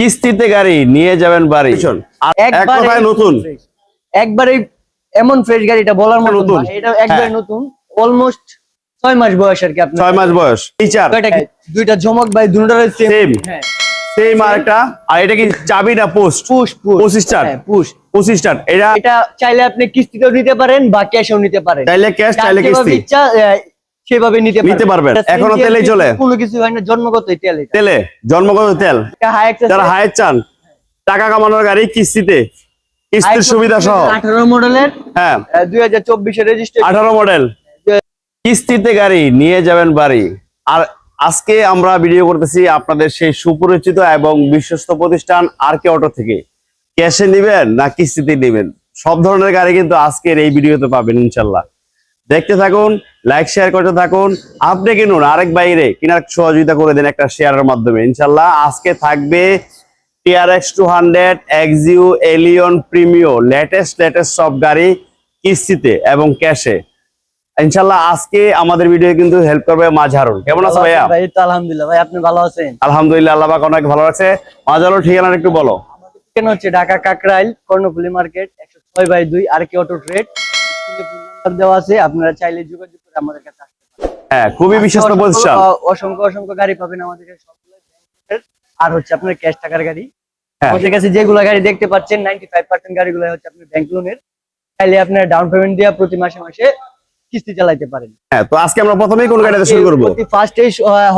কিস্তিতে গাড়ি নিয়ে যাবেন বাড়ি। একবারে নতুন। একবারে এমন ফ্রেশ গাড়ি এটা বলার মতো নতুন। এটা একবারে হ্যাঁ। নতুন। অলমোস্ট ছয় মাস বয়স আর কি আপনার। ছয় মাস বয়স। ফিচার এটা কি? দুইটা ঝমক ভাই দুটার সেম। হ্যাঁ। আর একটা। আর এটা কি চাবি না পোস্ট পুশ পুশ পঁচিশ স্টার হ্যাঁ পুশ স্টার এটা এটা চাইলে আপনি কিস্তিতেও নিতে পারেন বা ক্যাশেও নিতে পারেন। চাইলে ক্যাশ চাইলে কিস্তি। সেভাবে নিতে নিতে পারবেন। এখনও তেলেই চলে? কোনো কিছু হয় না জন্মগত তেল তেলে জন্মগত তেল। যারা হায়ার চান টাকা কামানোর গাড়ি কিস্তিতে কিস্তির সুবিধা সহ। আঠারো মডেলের হ্যাঁ। দুই হাজার চব্বিশের রেজিস্ট্রেশন আঠারো মডেল কিস্তিতে গাড়ি নিয়ে যাবেন বাড়ি। আর আজকে আমরা ভিডিও করতেছি আপনাদের সেই সুপরিচিত এবং বিশ্বস্ত প্রতিষ্ঠান আর কে অটো থেকে। ক্যাশে নিবেন না কিস্তিতে নিবেন? সব ধরনের গাড়ি কিন্তু আজকের এই ভিডিওতে পাবেন ইনশাল্লাহ। দেখতে থাকুন লাইক শেয়ার করতে থাকুন। আপনি কিনুন আরেক বাইরে কিনার সহযোগিতা করে দেন একটা শেয়ারের মাধ্যমে। ইনশাল্লাহ আজকে থাকবে TRX two hundred Axio Allion Premio latest latest সব গাড়ি কিস্তিতে এবং ক্যাশে ইনশাল্লাহ আজকে আমাদের ভিডিও কিন্তু হেল্প করবে মাঝারুল কেমন আছে ভাইয়া? ভাই তো আলহামদুলিল্লাহ। ভাই আপনি ভালো আছেন? আলহামদুলিল্লাহ আল্লাহ পাক অনেক ভালো আছে। মাঝারুল ঠিকানা একটু বলো। কেন হচ্ছে ঢাকা কাকরাইল কর্ণফুলি মার্কেট একশো ছয় বাই দুই আর কে অটো ট্রেড। দেওয়া আছে আপনারা চাইলে যোগাযোগ করে আমাদের কাছে আসতে পারেন। হ্যাঁ খুবই বিশ্বস্ত অসংখ্য- প্রতিষ্ঠান অসংখ্য অসংখ্য গাড়ি পাবেন আমাদের কাছে সবগুলো আর হচ্ছে আপনার ক্যাশ টাকার গাড়ি। হ্যাঁ। আমাদের কাছে যেগুলো গাড়ি দেখতে পাচ্ছেন নাইনটি ফাইভ পার্সেন্ট গাড়িগুলো হচ্ছে আপনার ব্যাংক লোনের চাইলে আপনার ডাউন পেমেন্ট দিয়ে প্রতি মাসে মাসে কিস্তি চালাইতে পারেন। হ্যাঁ তো আজকে আমরা প্রথমেই কোন গাড়িতে শুরু করব? ফার্স্টে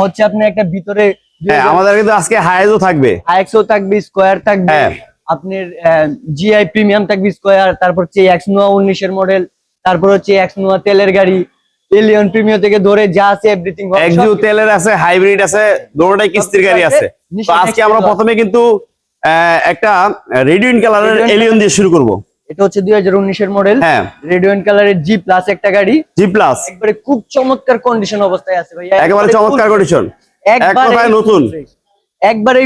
হচ্ছে আপনি একটা ভিতরে হ্যাঁ আমাদের কিন্তু আজকে হাইজও থাকবে। আইএক্সও থাকবে স্কোয়ার থাকবে হ্যাঁ। আপনার জিআই প্রিমিয়াম থাকবে স্কোয়ার তারপর হচ্ছে এক্স নোয়া উনিশের মডেল তারপর হচ্ছে এক্স নোয়া তেলের গাড়ি এলিয়ন প্রিমিয়াম থেকে ধরে যা আছে এভরিথিং এক্সিউ তেলের আছে হাইব্রিড আছে দুটোটাই কিস্তির গাড়ি আছে। তো আজকে আমরা প্রথমে কিন্তু একটা রেডিয়ন কালারের এলিয়ন দিয়ে শুরু করব। এটা হচ্ছে দুই হাজার উনিশের মডেল হ্যাঁ। রেডিয়ন কালারের জি প্লাস একটা গাড়ি। জি প্লাস একবারে খুব চমৎকার কন্ডিশন অবস্থায় আছে ভাই একেবারে চমৎকার কন্ডিশন এক কথায় নতুন। একবারে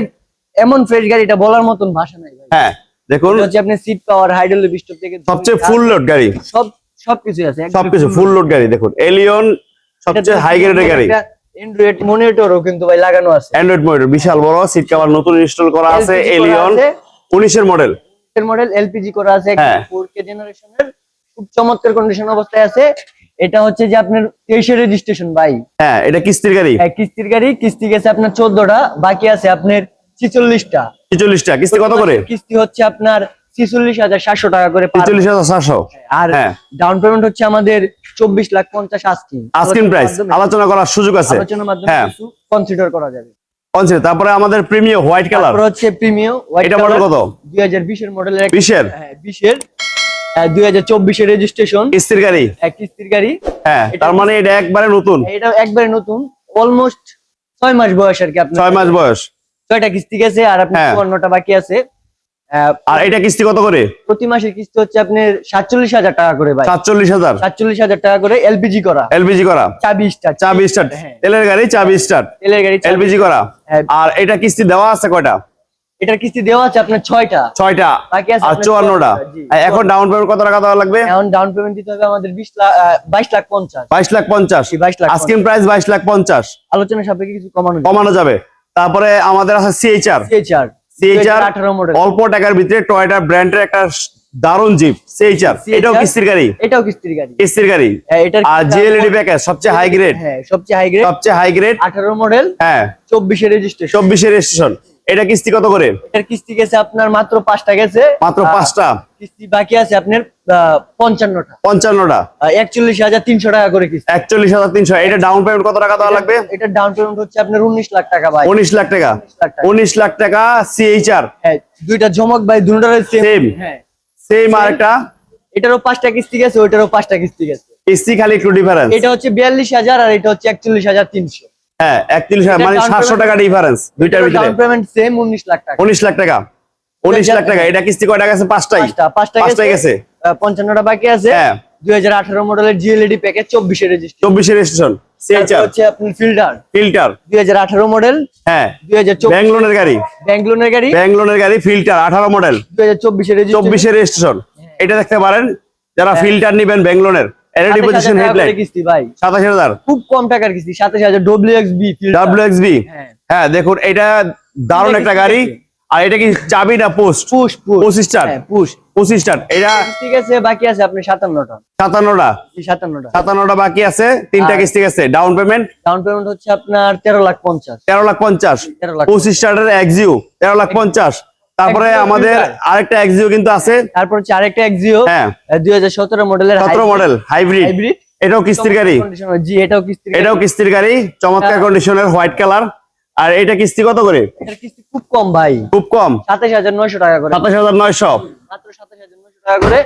এমন ফ্রেশ গাড়িটা বলার মতন ভাষা নাই ভাই হ্যাঁ দেখুন। হচ্ছে আপনি সিট পাওয়ার হাইড্রোল স্টোভ থেকে সবচেয়ে ফুল লোড গাড়ি। সব সবকিছু আছে সবকিছু ফুল লোড গাড়ি দেখুন। এলিয়ন সবচেয়ে হাই গ্রেডের গাড়ি। অ্যান্ড্রয়েড মনিটরও কিন্তু ভাই লাগানো আছে। অ্যান্ড্রয়েড মনিটর বিশাল বড় সিট কভার নতুন ইনস্টল করা আছে এলিয়ন আছে। উনিশের মডেল এর মডেল এলপিজি করা আছে হ্যাঁ। ফোর কে জেনারেশনের খুব চমৎকার কন্ডিশন অবস্থায় আছে। এটা হচ্ছে যে আপনার তেইশের রেজিস্ট্রেশন ভাই। হ্যাঁ এটা কিস্তির গাড়ি। হ্যাঁ, কিস্তির গাড়ি কিস্তি গেছে আপনার চোদ্দটা বাকি আছে আপনার ছিচল্লিশটা। ছিচল্লিশটা কিস্তি কত করে? কিস্তি হচ্ছে আপনার ছিচল্লিশ হাজার সাতশো টাকা করে ছিচল্লিশ হাজার সাতশো। আর হ্যাঁ। ডাউন পেমেন্ট হচ্ছে আমাদের চব্বিশ লাখ পঞ্চাশ প্রাইস আলোচনা করার সুযোগ আছে। আলোচনার মাধ্যমে হ্যাঁ। কনসিডার করা যাবে। তারপরে আমাদের প্রিমিয়াম হোয়াইট কালার তারপর হচ্ছে প্রিমিয়াম এটা মডেল কত? হ্যাঁ রেজিস্ট্রেশন কিস্তির গাড়ি? কিস্তির গাড়ি। হ্যাঁ তার মানে এটা একবারে নতুন। এটা একবারে নতুন। অলমোস্ট ছয় মাস বয়স আর কি আপনার ছয় মাস বয়স। ছয়টা কিস্তি গেছে আর আপনার হ্যাঁ। চুয়ান্নটা বাকি আছে। আর এটা কিস্তি কত করে? প্রতি মাসের কিস্তি হচ্ছে আপনার সাতচল্লিশ হাজার টাকা করে ভাই। সাতচল্লিশ হাজার? সাতচল্লিশ হাজার টাকা করে এলপিজি করা। এলপিজি করা? চাবি স্টার চাবি স্টার্ট হ্যাঁ। তেলের গাড়ি চাবি স্টার্ট তেলের গাড়ি এলপিজি করা? হ্যাঁ। আর এটা কিস্তি দেওয়া আছে কয়টা? এটার কিস্তি দেওয়া আছে আপনার ছয়টা। ছয়টা। আর চুয়ান্নটা? এখন ডাউন পেমেন্ট কত টাকা দেওয়া লাগবে? এখন ডাউন পেমেন্ট দিতে হবে আমাদের বিশ লাখ বাইশ লাখ পঞ্চাশ। বাইশ লাখ পঞ্চাশ। 22 লাখ আস্কিং প্রাইস বাইশ লাখ পঞ্চাশ। আলোচনা সাপেক্ষে কিছু কমানো কমানো যাবে। তারপরে আমাদের আছে সিএইচআর সিএইচআর মডেল অল্প টাকার ভিতরে টয়টা ব্র্যান্ডের একটা দারুণ জিপ সেইচার এটাও কিস্তির গাড়ি? এটাও কিস্তির গাড়ি। কিস্তির গাড়ি? হ্যাঁ, আর জিএলডি প্যাকেজ সবচেয়ে হাই গ্রেড হ্যাঁ সবচেয়ে হাই গ্রেড সবচেয়ে হাই গ্রেড আঠারো মডেল হ্যাঁ। চব্বিশে রেজিস্ট্রেশন চব্বিশের রেজিস্ট্রেশন এটা কিস্তি কত করে? এটার কিস্তি গেছে আপনার মাত্র পাঁচটা গেছে। মাত্র আহ, পাঁচটা। কিস্তি বাকি আছে আপনার পঞ্চান্নটা। পঞ্চান্নটা। একচল্লিশ হাজার তিনশো টাকা করে কিস্তি একচল্লিশ হাজার তিনশো। এটা ডাউন পেমেন্ট কত টাকা দেওয়া লাগবে? এটা ডাউন পেমেন্ট হচ্ছে আপনার উনিশ লাখ টাকা ভাই। উনিশ লাখ টাকা। উনিশ লাখ টাকা। সিএইচআর হ্যাঁ দুইটা জমক ভাই দুটার সেম হ্যাঁ। সেম আর একটা? এটারও পাঁচটা কিস্তি গেছে ওইটারও পাঁচটা কিস্তি গেছে। কিস্তি খালি একটু ডিফারেন্স এটা হচ্ছে বিয়াল্লিশ হাজার আর এটা হচ্ছে একচল্লিশ হাজার তিনশো। হ্যাঁ একত্রিশ হাজার মানে সাতশো টাকা ডিফারেন্স দুইটার ভিতরে। ডাউন পেমেন্ট সেম উনিশ লাখ টাকা। উনিশ লাখ টাকা। উনিশ লাখ টাকা। এটা কিস্তি কয়টা গেছে? পাঁচটাই। পাঁচটা গেছে। পঞ্চান্নটা বাকি আছে। হ্যাঁ। দুই হাজার আঠারো মডেলের জিএলইডি প্যাকেজ চব্বিশে রেজিস্ট্রেশন চব্বিশের রেজিস্ট্রেশন হচ্ছে আপনার ফিল্টার ফিল্টার দুই হাজার আঠারো মডেল হ্যাঁ। দুই হাজার ব্যাঙ্গলোনের গাড়ি। ব্যাঙ্গলোনের গাড়ি। ব্যাঙ্গলোনের গাড়ি ফিল্টার আঠারো মডেল দুই হাজার চব্বিশে চব্বিশের রেজিস্ট্রেশন এটা দেখতে পারেন যারা ফিল্টার নিবেন ব্যাঙ্গলোনের এলইডি পজিশন হেডলাইট কিস্তি ভাই। সাতাশ হাজার। খুব কম টাকার কিস্তি সাতাশ হাজার ডব্লিউ এক্স ডাব্লিউ এক্স হ্যাঁ। হ্যাঁ দেখুন এটা দারুণ একটা গাড়ি। আর এটা কি চাবি না পোস্ট? Push push. পঁচিশ স্টার? হ্যাঁ পুশ। পঁচিশ স্টার। এটা ঠিক আছে বাকি আছে আপনি সাতান্নটা। সাতান্নটা? সাতান্নটা। সাতান্নটা বাকি আছে তিনটা কিস্তি আছে ডাউন পেমেন্ট ডাউন পেমেন্ট হচ্ছে আপনার তেরো লাখ পঞ্চাশ। তেরো লাখ পঞ্চাশ। পঁচিশ স্টারের এক্সিও তেরো লাখ পঞ্চাশ। তারপরে আমাদের আরেকটা এক্সিও কিন্তু আছে। তারপর হচ্ছে আরেকটা এক্সিও হ্যাঁ। দুই হাজার সতেরো মডেলের সতেরো মডেল হাইব্রিড হাইব্রিড এটাও কিস্তির গাড়ি। জি এটাও কিস্তির এটাও কিস্তির গাড়ি চমৎকার হ্যাঁ। কন্ডিশনের হোয়াইট কালার আর এটা কিস্তি কত করে? কিস্তি খুব কম ভাই। খুব কম? সাতাশ হাজার নয়শো টাকা করে। সাতাশ হাজার নয়শো? মাত্র সাতাশ হাজার নয়শো টাকা করে।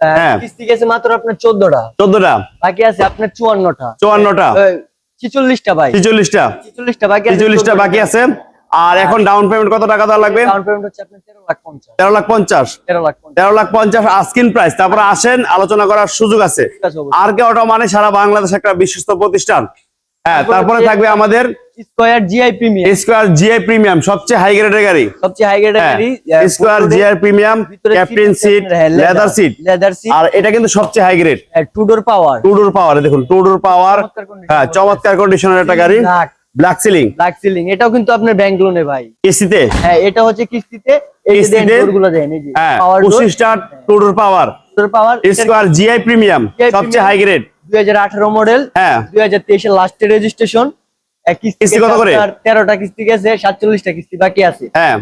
হ্যাঁ। কিস্তি গেছে মাত্র আপনার চোদ্দটা। চোদ্দটা? বাকি আছে আপনার চুয়ান্নটা। চুয়ান্নটা? ছিচল্লিশটা ভাই। ছিচল্লিশটা? ছিচল্লিশটা বাকি আছে ছিচল্লিশটা বাকি আছে। আর এখন ডাউন পেমেন্ট কত টাকা দেওয়া লাগবে? ডাউন পেমেন্ট হচ্ছে আপনার তেরো লাখ পঞ্চাশ। তেরো লাখ পঞ্চাশ? তেরো লাখ পঞ্চাশ। তেরো লাখ পঞ্চাশ আস্কিন প্রাইস তারপরে আসেন আলোচনা করার সুযোগ আছে। আর কে অটো মানে সারা বাংলাদেশ একটা বিশ্বস্ত প্রতিষ্ঠান। হ্যাঁ তারপরে থাকবে আমাদের Esquire GI premium Esquire GI premium সবচেয়ে হাই গ্রেডের গাড়ি। সবচেয়ে হাই গ্রেডের হ্যাঁ গাড়ি Esquire GI premium captain seat leather seat leather seat আর এটা কিন্তু সবচেয়ে high grade two door power two door power দেখুন টু ডোর পাওয়ার হ্যাঁ চমৎকার কন্ডিশনের একটা গাড়ি। ব্ল্যাক সিলিং ব্ল্যাক সিলিং এটাও কিন্তু আপনার ব্যাংক লোনে ভাই। কিস্তিতে? হ্যাঁ এটা হচ্ছে কিস্তিতে। এই যে কিস্তিতে? গুলো দেন এই যে পাওয়ার ডোর পঁচিশ start two door power two door power Esquire GI premium সবচেয়ে হাই গ্রেড দুই হাজার আঠারো মডেল হ্যাঁ। দুই হাজার তেইশের লাস্টের রেজিস্ট্রেশন কিস্তি কত করে? তেরোটা কিস্তি গেছে সাতচল্লিশটা কিস্তি বাকি আছে। হ্যাঁ।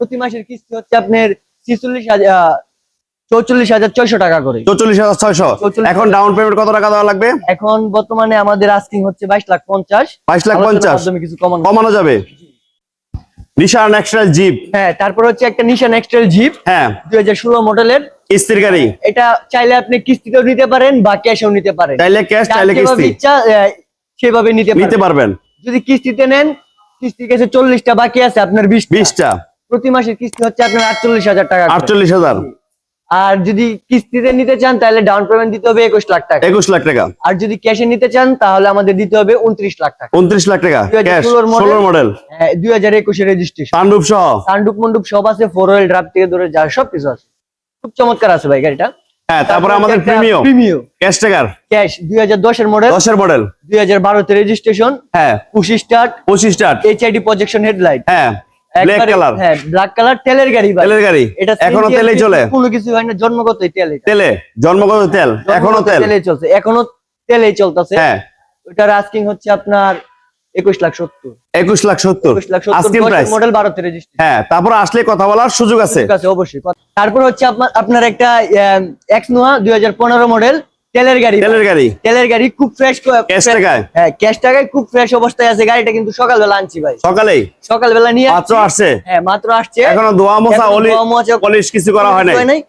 প্রতি মাসের কিস্তি হচ্ছে আপনার ছিচল্লিশ হাজার চৌচল্লিশ হাজার ছয়শো টাকা করে। চৌচল্লিশ হাজার ছয়শো। এখন ডাউন পেমেন্ট কত টাকা দেওয়া লাগবে? এখন বর্তমানে আমাদের আস্কিং হচ্ছে বাইশ লাখ পঞ্চাশ। বাইশ লাখ পঞ্চাশ। কিছু কমানো কমানো যাবে। নিশান এক্সট্রা জিপ হ্যাঁ তারপর হচ্ছে একটা নিশান এক্সট্রেল জিপ হ্যাঁ। দুই হাজার ষোলো মডেলের কিস্তির গাড়ি? এটা চাইলে আপনি কিস্তিতেও নিতে পারেন বা ক্যাশেও নিতে পারেন। চাইলে ক্যাশ চাইলে কিস্তি। ইচ্ছা সেভাবে নিতে নিতে পারবেন। যদি কিস্তিতে নেন কিস্তি গেছে চল্লিশটা বাকি আছে আপনার বিশ বিশটা। প্রতি মাসের কিস্তি হচ্ছে আপনার আটচল্লিশ হাজার টাকা। আটচল্লিশ হাজার। আর যদি কিস্তিতে নিতে চান তাহলে ডাউন পেমেন্ট দিতে হবে একুশ লাখ টাকা। একুশ লাখ টাকা। আর যদি ক্যাশে নিতে চান তাহলে আমাদের দিতে হবে উনত্রিশ লাখ টাকা। উনত্রিশ লাখ টাকা। 2016 ক্যাশ model। ষোলো মডেল দুই হাজার একুশে রেজিস্ট্রেশন পান্ডুপ সহ। সান্ডুক মন্ডুপ সব আছে ফোর হুইল ড্রাইভ থেকে ধরে যা সব কিছু আছে। খুব চমৎকার আছে ভাই গাড়িটা। হ্যাঁ তারপরে আমাদের প্রিমিয় প্রিমিও। ক্যাশ টাকার ক্যাশ দুই হাজার দশের মডেল দশের মডেল দুই হাজার বারোতে রেজিস্ট্রেশন হ্যাঁ। পুশি স্টার্ট পঁচিশ স্টার এইচআইডি প্রজেকশন হেডলাইট হ্যাঁ। ব্ল্যাক কালার হ্যাঁ ব্ল্যাক কালার তেলের গাড়ি ভাই। তেলের গাড়ি। এটা এখনও তেলেই চলে। কোনো কিছু হয় না জন্মগত তেল এটা। তেলে জন্মগত তেল এখনও তেল। তেলেই চলছে। এখনও তেলেই চলতেছে। হ্যাঁ। ওটার আস্কিং হচ্ছে আপনার একুশ লাখ সত্তর। একুশ লাখ সত্তর। প্রাইস মডেল হ্যাঁ তারপর আসলে কথা বলার সুযোগ আছে। অবশ্যই। তারপর হচ্ছে আপনার একটা এক্স নোয়া দুই হাজার পনেরো মডেল তেলের গাড়ি। তেলের গাড়ি। তেলের গাড়ি খুব ফ্রেশ ক্যাশ টাকায়? হ্যাঁ ক্যাশ টাকায় খুব ফ্রেশ অবস্থায় আছে। গাড়িটা কিন্তু সকালবেলা আনছি ভাই। সকালেই? সকালবেলা নিয়ে মাত্র আসছে। হ্যাঁ মাত্র আসছে। এখনও ধোয়া মোছা পলিশ কিছু করা হয় নাই।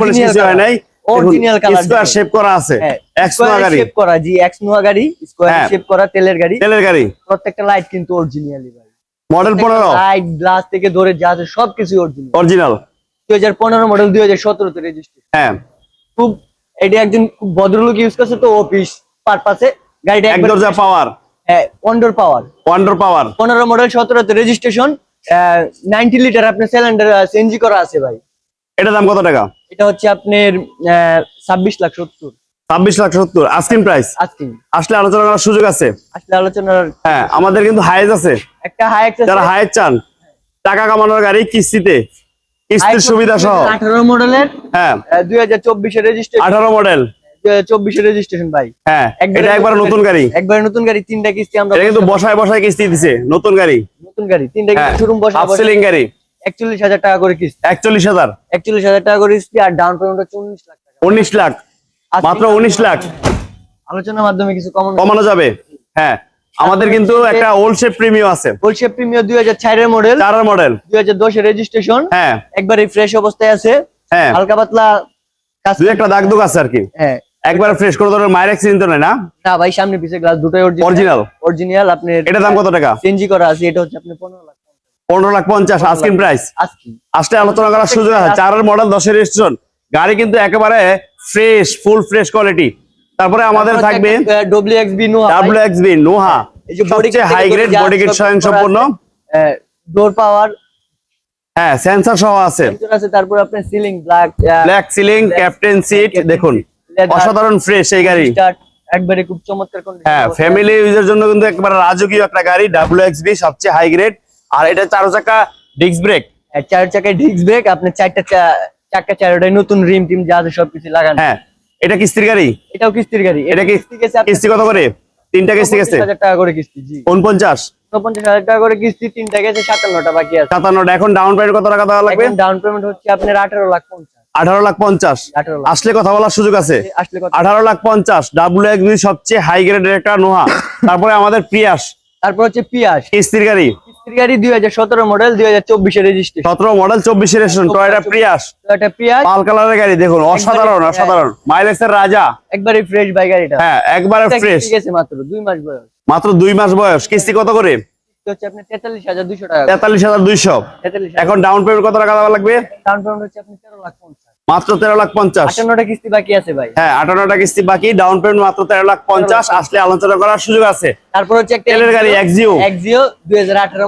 পলিশ কিছু হয় নাই। Original colour square. শেপ করা আছে। হ্যাঁ নোয়া গাড়ি। শেপ করা জি এক্সনোয়া গাড়ি স্কোয়ার হ্যাঁ। শেপ করা তেলের গাড়ি। তেলের গাড়ি। প্রত্যেকটা লাইট কিন্তু অরিজিনালি ভাই। মডেল পনেরো। লাইট গ্লাস থেকে ধরে যা আছে সবকিছু অরিজিনাল অরিজিনাল দুই হাজার পনেরো মডেল দুই হাজার সতেরোতে রেজিস্ট্রেশন হ্যাঁ। খুব এটা একজন খুব ভদ্রলোক ইউজ করছে তো অফিস পারপাসে গাড়িটা এক দরজা পাওয়ার হ্যাঁ ওয়ান্ডার পাওয়ার ওয়ান্ডার পাওয়ার পনেরো মডেল সতেরোতে রেজিস্ট্রেশন নাইনটি লিটার আপনার সিলিন্ডার সিএনজি করা আছে ভাই। এটা দাম কত টাকা? এটা হচ্ছে আপনার ছাব্বিশ লাখ সত্তর। ছাব্বিশ লাখ সত্তর। আস্কিন প্রাইস আসলে আলোচনা করার সুযোগ আছে? আসলে আলোচনার হ্যাঁ আমাদের কিন্তু হাইজ আছে। একটা হাই যারা হাইজ চান টাকা কামানোর গাড়ি কিস্তিতে কিস্তির সুবিধা সহ। আঠারো মডেলের হ্যাঁ। দুই হাজার চব্বিশের রেজিস্ট্রেশন আঠারো মডেল দুই হাজার চব্বিশের রেজিস্ট্রেশন ভাই। হ্যাঁ একবারে এটা একবার নতুন গাড়ি। একবারে নতুন গাড়ি তিনটা কিস্তি আমরা এটা কিন্তু বসায় বসায় কিস্তি দিছে নতুন গাড়ি। নতুন গাড়ি তিনটা হ্যাঁ কিস্তি শোরুম বসে হাফ সিলিং গাড়ি। একচল্লিশ হাজার টাকা করে কিস্তি। একচল্লিশ হাজার? একচল্লিশ হাজার টাকা করে কিস্তি আর ডাউন পেমেন্ট হচ্ছে উনিশ লাখ টাকা। উনিশ লাখ? মাত্র উনিশ লাখ? আলোচনার মাধ্যমে কিছু কমন কমানো যাবে। হ্যাঁ আমাদের কিন্তু একটা ওল্ড শেপ প্রিমিয়াম আছে। গোলশেপ প্রিমিয়ার দুই হাজার চারের মডেল চারের মডেল দুই হাজার দশের রেজিস্ট্রেশন হ্যাঁ। একবারে ফ্রেশ অবস্থায় আছে। হ্যাঁ। হালকা পাতলা দুই একটা দাগ দুগ আছে আর কি। হ্যাঁ। একবার ফ্রেশ করে ধরো মায়ের অ্যাক্সিডেন্ট নেই না? না ভাই সামনে পিছিয়ে গ্লাস দুটোই অরিজিনাল অরিজিনাল আপনার এটা দাম কত টাকা? চেঞ্জি করা আছে এটা হচ্ছে আপনি পনেরো লাখ। পনেরো লাখ পঞ্চাশ আস্কিন প্রাইস আজকে আসলে আলোচনা করার সুযোগ আছে। চারের মডেল দশের রেজিস্ট্রেশন গাড়ি কিন্তু একেবারে ফ্রেশ ফুল ফ্রেশ কোয়ালিটি তারপরে আমাদের থাকবে W X B Noah W X B Noah এই যে body kit সবচেয়ে হাই গ্রেড ধরে বডি কিট স্বয়ং সম্পূর্ণ ডোর পাওয়ার হ্যাঁ সেন্সর সহ আছে। আছে তারপর আপনার ceiling black black ceiling captain seat দেখুন অসাধারণ ফ্রেশ এই গাড়ি। একবারে খুব চমৎকার হ্যাঁ ফ্যামিলি ইউজের জন্য কিন্তু একবার রাজকীয় একটা গাড়ি এক্স বি সবচেয়ে হাই গ্রেড আর এটা চার চাকা ডিস্ক ব্রেক চার চাকায় ডিস্ক ব্রেক আপনি চারটা চাকা চারটায় নতুন রিম টিম যা আছে সবকিছু লাগান। হ্যাঁ এটা কিস্তির গাড়ি? এটাও কিস্তির গাড়ি। এটা কিস্তি গেছে কিস্তি কত করে? তিনটা কিস্তি গেছে 29,000 টাকা করে কিস্তি জি। উনপঞ্চাশ? উনপঞ্চাশ হাজার টাকা করে কিস্তি তিনটা গেছে সাতান্নটা বাকি আছে। সাতান্নটা। এখন ডাউন পেমেন্ট কত টাকা দেওয়া লাগবে? ডাউন পেমেন্ট হচ্ছে আপনার আঠারো লাখ পঞ্চাশ। আঠারো লাখ পঞ্চাশ। আসলে কথা বলার সুযোগ আছে। আঠারো লাখ পঞ্চাশ ডাব্লিউ সবচেয়ে হাই গ্রেডের একটা নোহা। তারপরে আমাদের প্রিয়াস তারপর হচ্ছে পিয়াস কিস্তির গাড়ি। গাড়ি দুই হাজার সতেরো মডেল দুই হাজার চব্বিশের রেজিস্ট্রেশন সতেরো মডেল চব্বিশের রেজিস্ট্রেশন টয়টা প্রিয়াস কালারের গাড়ি দেখুন অসাধারণ রাজা। একবারে ফ্রেশ গাড়িটা। হ্যাঁ একবারে ফ্রেশ মাত্র দুই মাস বয়স। মাত্র দুই মাস বয়স। কিস্তি কত করে? তেতাল্লিশ হাজার দুশো তেতাল্লিশ হাজার দুইশো। তেতাল্লিশ এখন ডাউন পেমেন্ট কত টাকা লাগবে? ডাউন পেমেন্ট হচ্ছে আপনি তেরো লাখ পঞ্চাশ। মাত্র তেরো লাখ পঞ্চাশ। আটান্নটা কিস্তি বাকি আছে ভাই। হ্যাঁ আটান্নটা কিস্তি বাকি ডাউন পেমেন্ট মাত্র তেরো লাখ পঞ্চাশ। আসলে আলোচনা করার সুযোগ আছে। তারপর হচ্ছে তেলের গাড়ি, Axio। এক্সিও দুই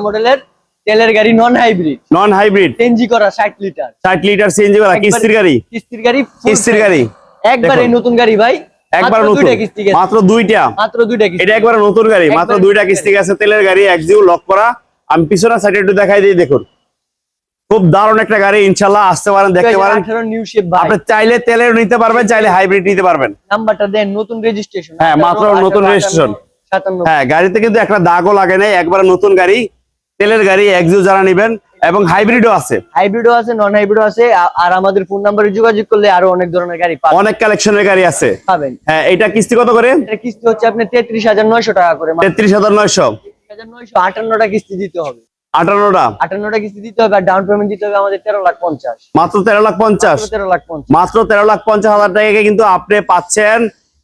মডেলের তেলের গাড়ি নন হাইব্রিড নন হাইব্রিড করা ষাট লিটার ষাট লিটার সিএনজি করা। কিস্তির গাড়ি? কিস্তির গাড়ি full কিস্তির গাড়ি। একবারে নতুন গাড়ি ভাই। একবার নতুন। মাত্র দুইটা। মাত্র দুইটা এটা একবার নতুন গাড়ি। মাত্র দুইটা নতুন কিস্তি গেছে। তেলের গাড়ি একজিও লক করা। আমি পিছনের সাইডে একটু দেখাই দিই দেখুন। খুব দারুণ একটা গাড়ি ইনশাল্লাহ আসতে পারেন দেখতে পারেন। নিউ শেপ আপনি চাইলে তেলের নিতে পারবেন চাইলে হাইব্রিড নিতে পারবেন। নাম্বারটা দেন নতুন রেজিস্ট্রেশন হ্যাঁ, মাত্র নতুন। সাতান্ন। হ্যাঁ গাড়িতে কিন্তু একটা দাগও লাগে নাই একবার নতুন গাড়ি তেলের গাড়ি একজিও যারা নিবেন এবং হাইব্রিডও আছে। হাইব্রিডও আছে নন হাইব্রিডও আছে আর আমাদের ফোন নাম্বারে যোগাযোগ করলে আরও অনেক ধরনের গাড়ি পাবেন। অনেক কালেকশনের গাড়ি আছে। পাবেন। হ্যাঁ এটা কিস্তি কত করে? এটা কিস্তি হচ্ছে আপনি তেত্রিশ হাজার নয়শো টাকা করে তেত্রিশ হাজার নয়শো। হাজার নয়শো আটান্নটা কিস্তি দিতে হবে। আটান্নটা? আটান্নটা কিস্তি দিতে হবে আর ডাউন পেমেন্ট দিতে হবে আমাদের তেরো লাখ পঞ্চাশ। মাত্র তেরো লাখ পঞ্চাশ? তেরো লাখ পঞ্চাশ। মাত্র তেরো লাখ পঞ্চাশ হাজার টাকাকে কিন্তু আপনি পাচ্ছেন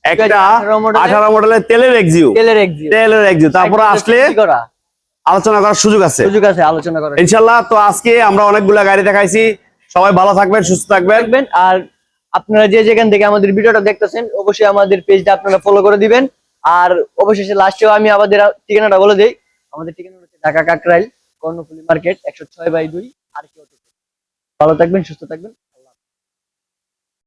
একটা আঠারো মডেলের তেলের এক্সিউ তেলের তেলের এক্সিউ তারপরে আসলে আলোচনা করার সুযোগ আছে। সুযোগ আছে আলোচনা করার ইনশাল্লাহ তো আজকে আমরা অনেকগুলা গাড়ি দেখাইছি। সবাই ভালো থাকবেন সুস্থ থাকবেন। আর আপনারা যে যেখান থেকে আমাদের ভিডিওটা দেখতেছেন অবশ্যই আমাদের পেজটা আপনারা ফলো করে দিবেন। আর অবশেষে লাস্টেও আমি আমাদের ঠিকানাটা বলে দিই। আমাদের ঠিকানা হচ্ছে ঢাকা কাকরাইল। কর্ণফুলি মার্কেট একশো ছয় বাই দুই আর কি ভালো থাকবেন সুস্থ থাকবেন।